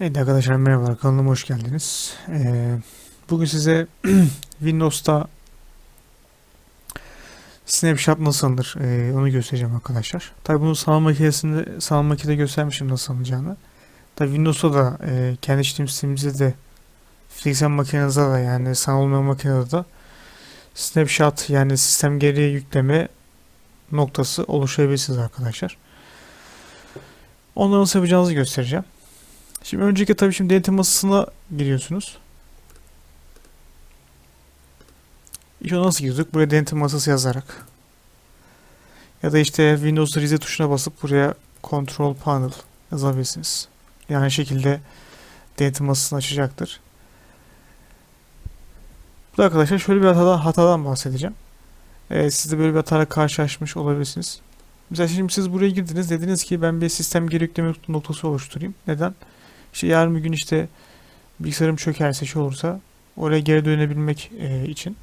Evet arkadaşlar merhabalar kanalıma hoş geldiniz. Ee, bugün size Windows'ta Snapshot nasıl alınır ee, onu göstereceğim arkadaşlar. Tabi bunu sanal makinesinde sanal makinede göstermişim nasıl alınacağını. Tabi Windows'ta da e, kendi işletim sistemimizde de fiziksel makinenizde de yani sanal olmayan makinede de Snapshot yani sistem geriye yükleme noktası oluşturabilirsiniz arkadaşlar. Onları nasıl yapacağınızı göstereceğim. Şimdi önceki tabii şimdi denetim masasına giriyorsunuz. İşte nasıl girdik? Buraya denetim masası yazarak. Ya da işte Windows Reset tuşuna basıp buraya Control Panel yazabilirsiniz. Yani şekilde denetim masasını açacaktır. Bu da arkadaşlar şöyle bir hatadan, hatadan bahsedeceğim. Ee, siz de böyle bir hatayla karşılaşmış olabilirsiniz. Mesela şimdi siz buraya girdiniz. Dediniz ki ben bir sistem geri yükleme noktası oluşturayım. Neden? İşte yarın bir gün işte bilgisayarım çökerse şey olursa oraya geri dönebilmek e, için.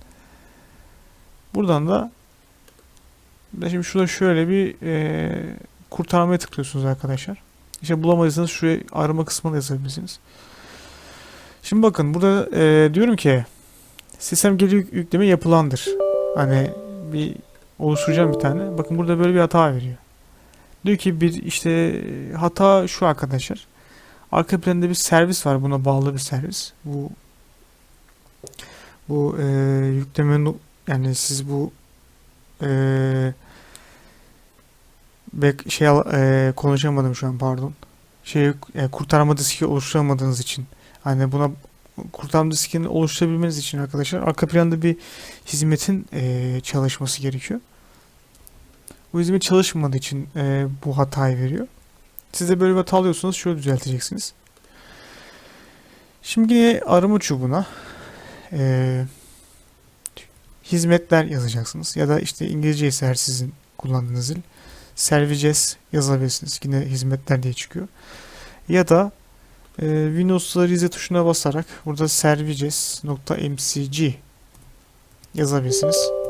Buradan da şimdi şurada şöyle bir e, kurtarmaya tıklıyorsunuz arkadaşlar. İşte bulamadıysanız şuraya arama kısmına yazabilirsiniz. Şimdi bakın burada e, diyorum ki sistem geri yük- yükleme yapılandır. Hani bir oluşturacağım bir tane. Bakın burada böyle bir hata veriyor. Diyor ki bir işte hata şu arkadaşlar. Arka planda bir servis var. Buna bağlı bir servis. Bu bu e, yükleme no- yani siz bu e, bek şey e, konuşamadım şu an pardon. Şey e, kurtarma diski oluşturamadığınız için hani buna kurtarma diskini oluşturabilmeniz için arkadaşlar arka planda bir hizmetin e, çalışması gerekiyor. Bu hizmet çalışmadığı için e, bu hatayı veriyor. Siz de böyle bir hata alıyorsanız şöyle düzelteceksiniz. Şimdi yine arama çubuğuna eee, hizmetler yazacaksınız. Ya da işte İngilizce ise eğer sizin kullandığınız dil services yazabilirsiniz. Yine hizmetler diye çıkıyor. Ya da eee Windows'ta Rize tuşuna basarak burada services.mcg yazabilirsiniz.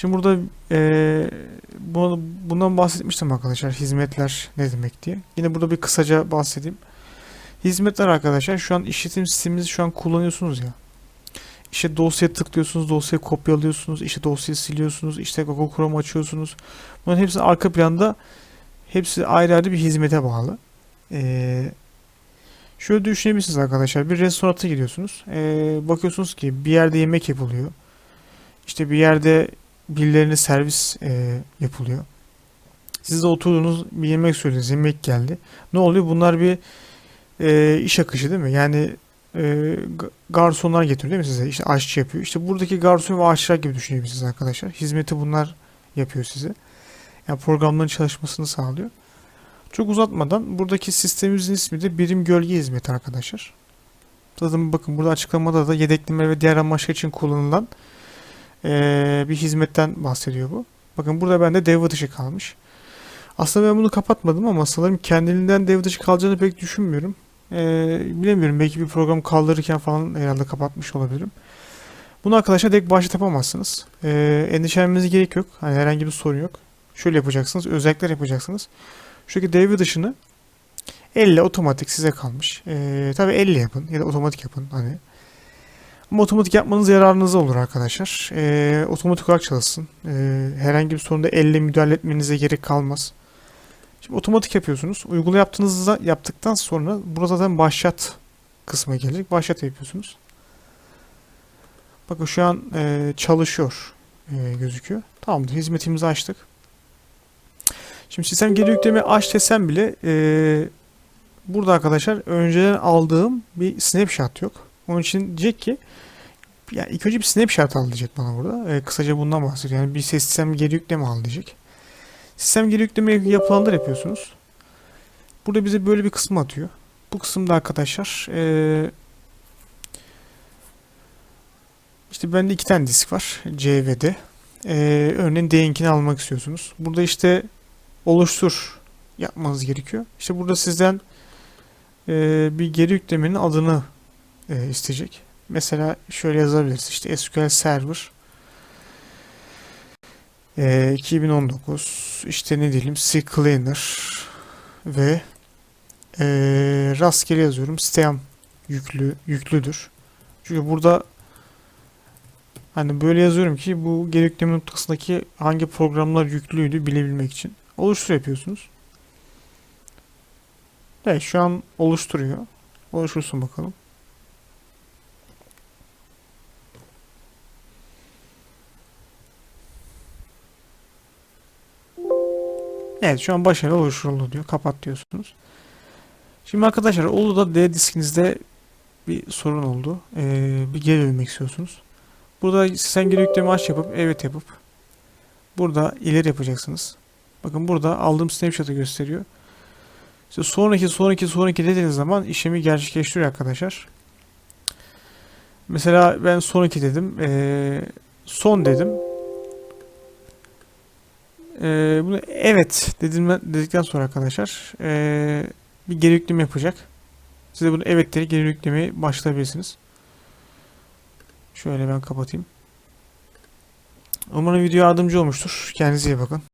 Şimdi burada eee, bu- bundan bahsetmiştim arkadaşlar. Hizmetler ne demek diye. Yine burada bir kısaca bahsedeyim. Hizmetler arkadaşlar şu an işletim sisteminizi şu an kullanıyorsunuz ya. İşte dosyaya tıklıyorsunuz, dosyayı kopyalıyorsunuz, işte dosyayı siliyorsunuz, işte Google Chrome açıyorsunuz. Bunların hepsi arka planda hepsi ayrı ayrı bir hizmete bağlı. Ee, şöyle düşünebilirsiniz arkadaşlar. Bir restoranta gidiyorsunuz. Ee, bakıyorsunuz ki bir yerde yemek yapılıyor. İşte bir yerde birilerine servis e, yapılıyor. Siz de oturdunuz bir yemek söylediniz, yemek geldi. Ne oluyor? Bunlar bir e, iş akışı değil mi? Yani e, ga- garsonlar getiriyor değil mi size? İşte aşçı yapıyor. İşte buradaki garson ve aşçılar gibi düşünebilirsiniz arkadaşlar. Hizmeti bunlar yapıyor size. Yani programların çalışmasını sağlıyor. Çok uzatmadan buradaki sistemimizin ismi de birim gölge hizmeti arkadaşlar. Zaten bakın burada açıklamada da yedekleme ve diğer amaçlar için kullanılan eee, bir hizmetten bahsediyor bu. Bakın burada bende devre dışı kalmış. Aslında ben bunu kapatmadım ama sanırım kendiliğinden devre dışı kalacağını pek düşünmüyorum. Eee, bilemiyorum belki bir program kaldırırken falan herhalde kapatmış olabilirim. Bunu arkadaşlar direkt başlat yapamazsınız. Endişelenmenize gerek yok. Hani herhangi bir sorun yok. Şöyle yapacaksınız. Özellikler yapacaksınız. Şuradaki devre dışını elle otomatik size kalmış. Eee tabii elle yapın ya da otomatik yapın. Hani otomatik yapmanız yararınıza olur arkadaşlar. Ee, otomatik olarak çalışsın. Ee, herhangi bir sorunda elle müdahale etmenize gerek kalmaz. Şimdi otomatik yapıyorsunuz. Uygula yaptığınızda yaptıktan sonra burada zaten başlat kısmı gelecek. Başlat yapıyorsunuz. Bakın şu an e, çalışıyor e, gözüküyor. Tamamdır. Hizmetimizi açtık. Şimdi sistem geri yükleme aç desem bile e, burada arkadaşlar önceden aldığım bir snapshot yok. Onun için diyecek ki ya ilk önce bir snapshot al diyecek bana burada. Ee, kısaca bundan bahsediyor. Yani bir sistem geri yükleme al diyecek. Sistem geri yükleme yapılanlar yapıyorsunuz. Burada bize böyle bir kısmı atıyor. Bu kısımda arkadaşlar ee, işte bende iki tane disk var. C ve D. Ee, örneğin D'inkini almak istiyorsunuz. Burada işte oluştur yapmanız gerekiyor. İşte burada sizden ee, bir geri yüklemenin adını e, isteyecek. Mesela şöyle yazabiliriz. İşte SQL Server e, 2019 işte ne diyelim CCleaner ve e, rastgele yazıyorum. Stem yüklü yüklüdür. Çünkü burada hani böyle yazıyorum ki bu geri yükleme noktasındaki hangi programlar yüklüydü bilebilmek için. Oluştur yapıyorsunuz. Evet şu an oluşturuyor. Oluşursun bakalım. Evet şu an başarılı oluşturuldu diyor. Kapat diyorsunuz. Şimdi arkadaşlar Ulu'da D diskinizde bir sorun oldu. Ee, bir geri dönmek istiyorsunuz. Burada sen geri yükleme aç yapıp evet yapıp burada ileri yapacaksınız. Bakın burada aldığım snapshot'ı gösteriyor. İşte sonraki sonraki sonraki dediğiniz zaman işlemi gerçekleştiriyor arkadaşlar. Mesela ben sonraki dedim. Ee, son dedim. Ee, bunu evet dedim dedikten sonra arkadaşlar ee, bir geri yükleme yapacak. Siz de bunu evet deyip geri yüklemeye başlayabilirsiniz. Şöyle ben kapatayım. Umarım video yardımcı olmuştur. Kendinize iyi bakın.